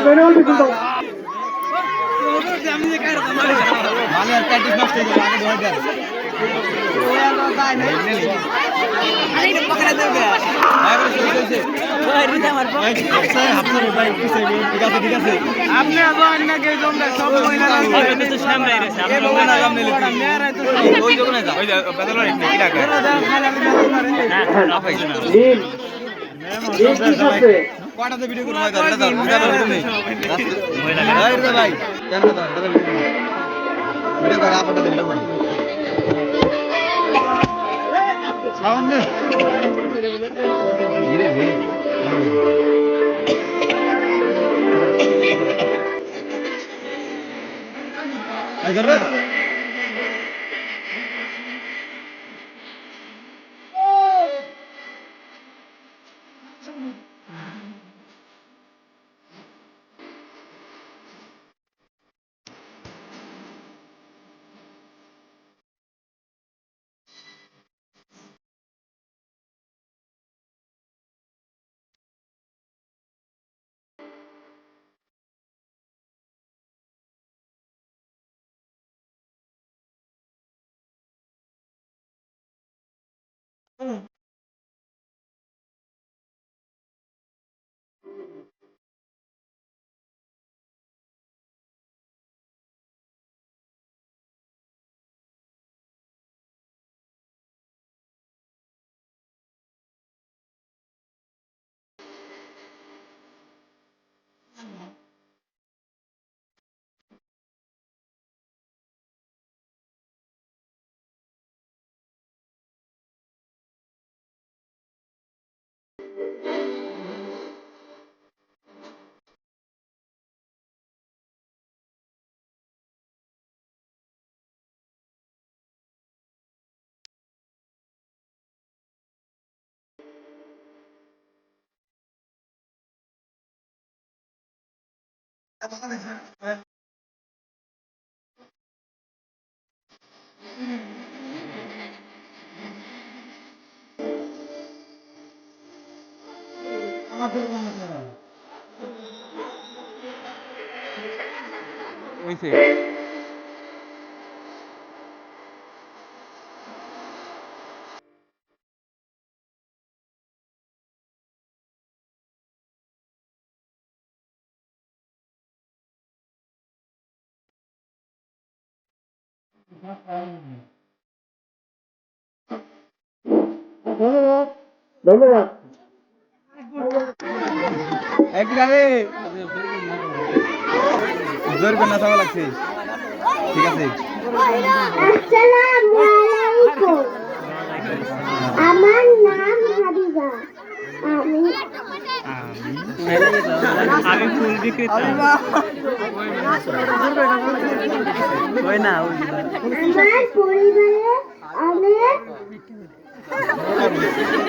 মানে হয়ে আচ্ছা, আপনার ভাই ঠিক আছে ঠিক আছে ঠিক আছে আপনি আবার অন্য কেউ জমবে সব মহিলারা ওই দোকানে যা ওই বেদল রেখে কি রাখা নীল নীল কি করছে কটাতে ভিডিও করব ভাই দাদা দাদা বুঝা পারছ নি এই রে ভাই কেন Vamos a comenzar. Muy sí. Đúng rồi. Đúng rồi. একবারে। জোর করে নাচাবা লাগছে। ঠিক আছে। আমার নাম হাবিবা আমি আমি ফুল বিক্রেতা। ওই না আমার পরিবারে অনেক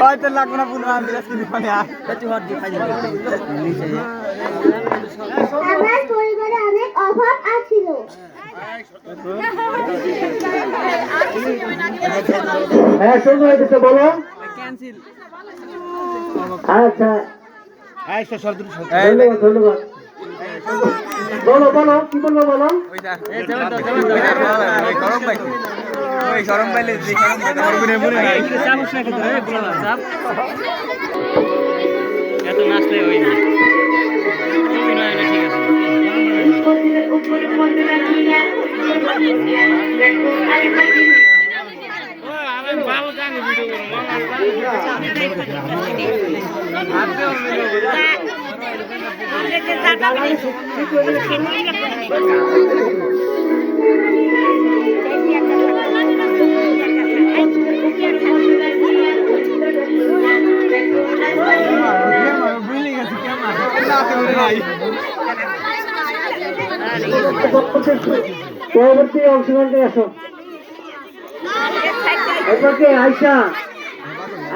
হয়তো লাগবে না পুনঃ আমি বিরাজ কিনে পানি আর আমার পরিবারে অনেক অভাব আছিল। হ্যাঁ শোনো হয়েছে বলো। আচ্ছা। আচ্ছা ধন্যবাদ ধন্যবাদ। বলো বলো কি বলব বলো? গরম পাইছে ওই পরবর্তী অংশগ্রহণে আসো। এরপর কে আয়সা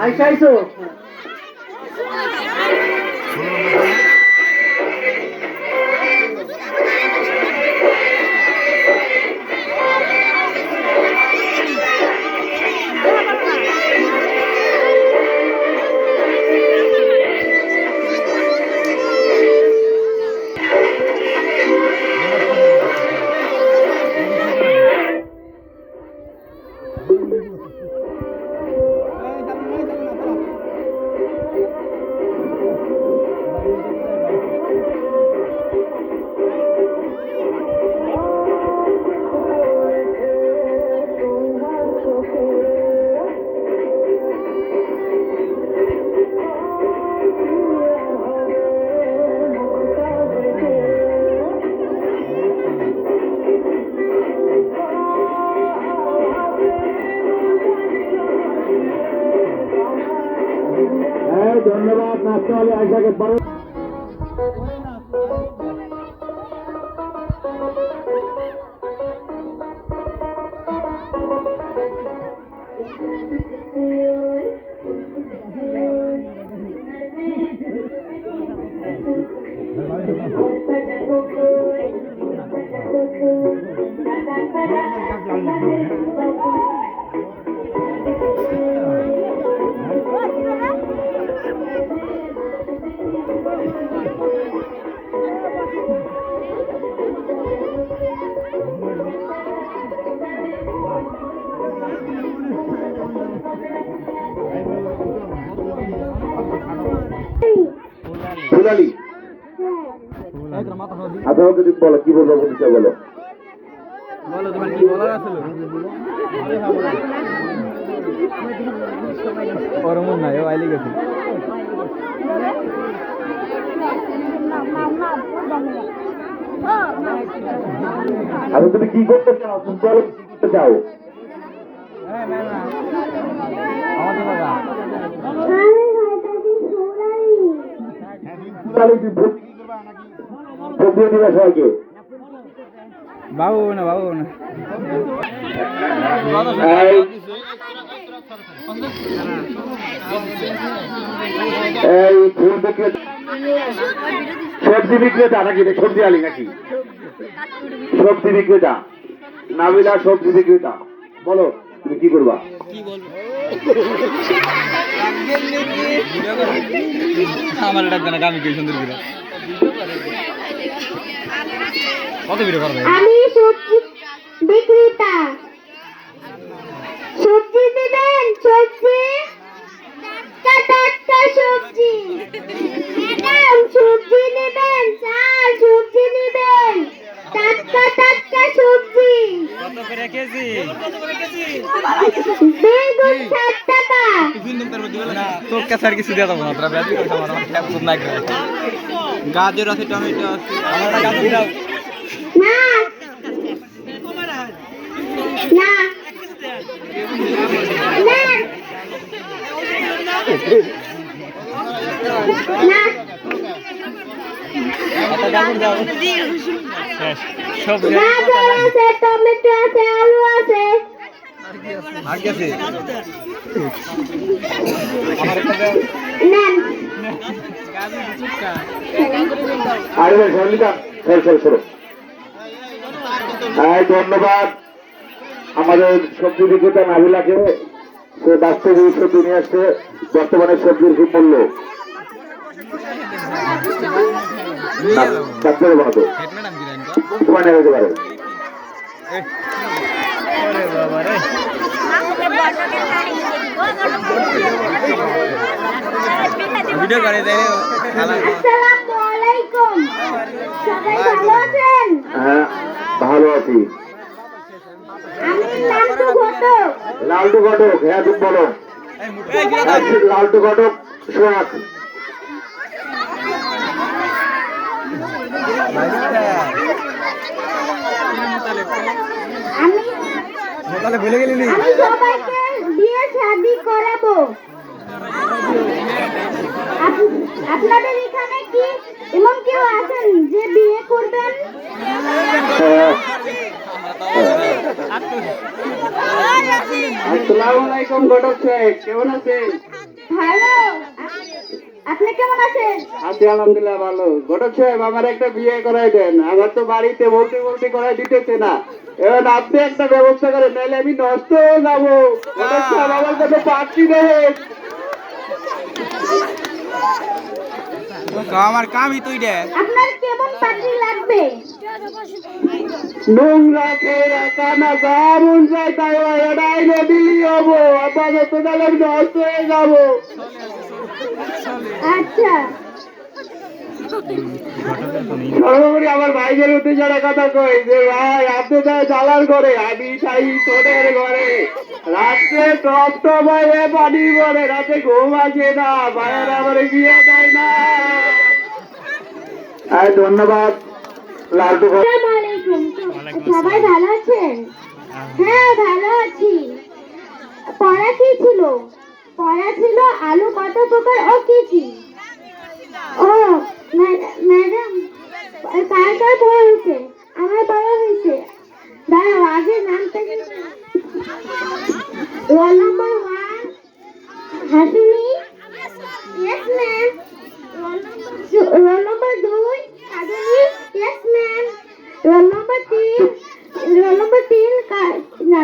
আয়সা আইসো। তাহলে বলো কি বলব বলতে বলো। বলো তোমার কি বলার নাই ও আইলি গেছে। আচ্ছা তুমি কি করতে চাও? তুমি বলো কি করতে চাও? আমাদের বাবা আমি ভাইটাকে সোনালি তাহলে তুমি ভোট দিয়ে দিবে সবাইকে। বাবু না বাবু না। এই এই ফুল বিক্রেতা সবজি বিক্রেতা নাকি সবজি আলি নাকি? সবজি বিক্রেতা। নাবিলা সবজি বিক্রেতা। বলো তুমি কি করবা? আমার ডাক না আমি কি সুন্দর কত ভিডিও করবে? আমি সবজি বিক্রেতা। সবজি দিবেন সবজি? টাটকা টাটকা সবজি। ম্যাডাম সবজি নেবেন চাল সবজি নেবেন। টাটকা টাটকা সবজি। কত করে কেজি? বেগুন টাকা। তোর কাছে আর কিছু দিয়ে দেবো না আমার গাজর আছে টমেটো আছে। টমেটো আছে আলু আছে। আর কি আছে? আমার একটা ধন্যবাদ। আমাদের সবজি বিক্রেতা নাবিলাকে সে বাস্তব এই সবজি নিয়ে আসছে। বর্তমানে সবজির খুব মূল্য। ডাক্তারের ভিডিও করে দেয় আসসালামু আলাইকুম সবাই ভালো আছেন? হ্যাঁ ভালো আছি। আমি নান্টু ঘটক। লালটু ঘটক হ্যাঁ তুমি বলো। লালটু ঘটক আমি তাহলে ভুলে গেলি আমি সবাইকে বিয়ে শাদি করাবো। আপনাদের এখানে কি এমন কেউ আছেন যে বিয়ে করবেন। আসসালামু আলাইকুম ঘটক সাহেব। কেমন আছেন? ভালো। আপনি কেমন আছেন? আছি আলহামদুলিল্লাহ ভালো। ঘটক সাহেব আমার একটা বিয়ে করাই দেন। আমার তো বাড়িতে বলতে বলতে করাই দিতেছে না। এবার আপনি একটা ব্যবস্থা করেন নাহলে আমি নষ্ট হয়ে যাব। ঘটক সাহেব আমার কাছে পাচ্ছি দেন আমার কামই তুই দে। আপনার কেমন লাগবে? নোংরা কানা নদীলি হব। আপাতত তাহলে নষ্ট হয়ে যাব। আচ্ছা। সর্বোপরি আমার ভাইদের উদ্দেশ্যে একটা কথা কই যে ভাই আপনি তো জ্বালার ঘরে আমি চাই তোদের ঘরে। রাত্রে টপ টপ হয়ে পানি পড়ে রাতে ঘুম আসে না ভাইয়ের আমার বিয়ে দেয় না। হ্যাঁ ধন্যবাদ। লালটু সবাই ভালো আছেন? হ্যাঁ। ভালো আছি। পড়া কি ছিল? পড়া ছিল আলু কত প্রকার ও কি কি? ও ম্যাডাম কার বড় হয়েছে, আমার বড় হয়েছে। দাঁড়াও, আগে নামটা roll number one Hasuni? Yes ma'am roll number দুই Hasuni yes ma'am roll number তিন রোল নাম্বার তিন কা- না,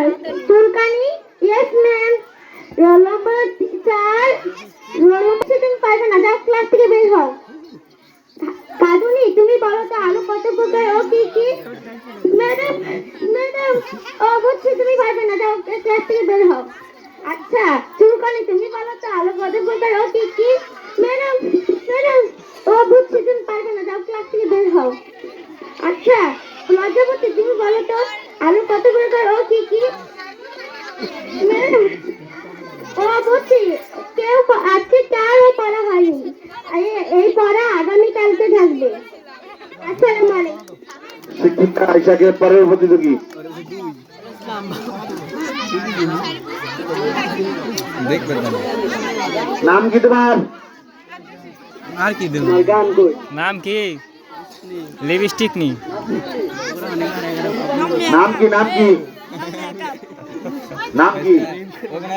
Tulkani yes ma'am roll number চার রোল নাম্বার তুমি পারবে না যাও ক্লাস থেকে বের হও কাদুনি তুমি বলো তো আলু কত প্রকার ও কি কি ম্যাডাম ম্যাডাম ও বুঝছি তুমি পারবে না যাও ক্লাস থেকে বের হও আচ্ছা চুলকানি তুমি বলো তো আলু কত প্রকার ও কি কি ম্যাডাম ম্যাডাম ও বুঝছি তুমি পারবে না যাও ক্লাস থেকে বের হও। আচ্ছা লজ্জাপতি তুমি বলো তো আলু কত প্রকার ও কি কি? ও বুঝছি কেউ আজকে কারও পড়া হয়নি। এই- পড়া আগামীকালকে থাকবে। আসসালামু আলাইকুম শিক্ষিকা আইসাকে পরের প্রতিযোগী নাম কি তোমার? আর কি দেব নাম কি? লিপস্টিক নি। নাম কি নাম কি? নাম কি? ওখানে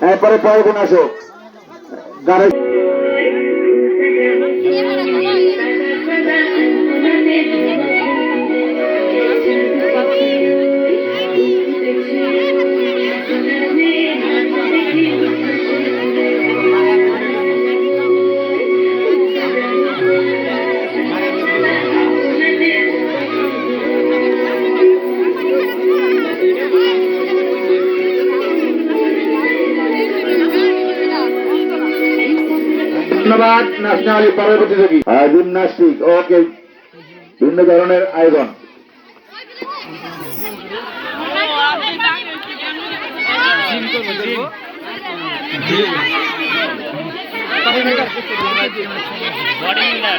এরপরে পরে কোন আসো। গাড়ি ধন্যবাদ ন্যাশনাল পরের প্রতিযোগী। Gymnastic okay. বিভিন্ন ধরনের আয়োজন। বডি বিল্ডার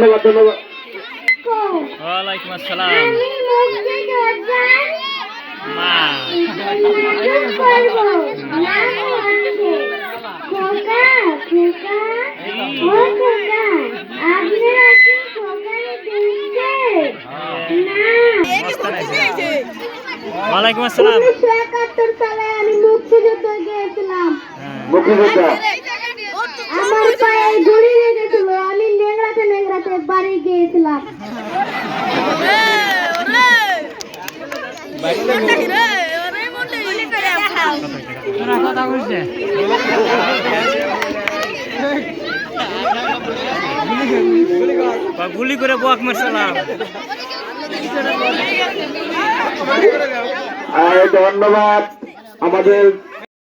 দেখছে না ওয়ালাইকুম আসসালাম। উনিশশো একাত্তর সালে আমি মুক্তিযুদ্ধ গিয়েছিলাম। হ্যাঁ। আমার পায়ে গুলি বাড়ি গিয়েছিলাম গুলি করে বক মারছিলাম। আর ধন্যবাদ। আমাদের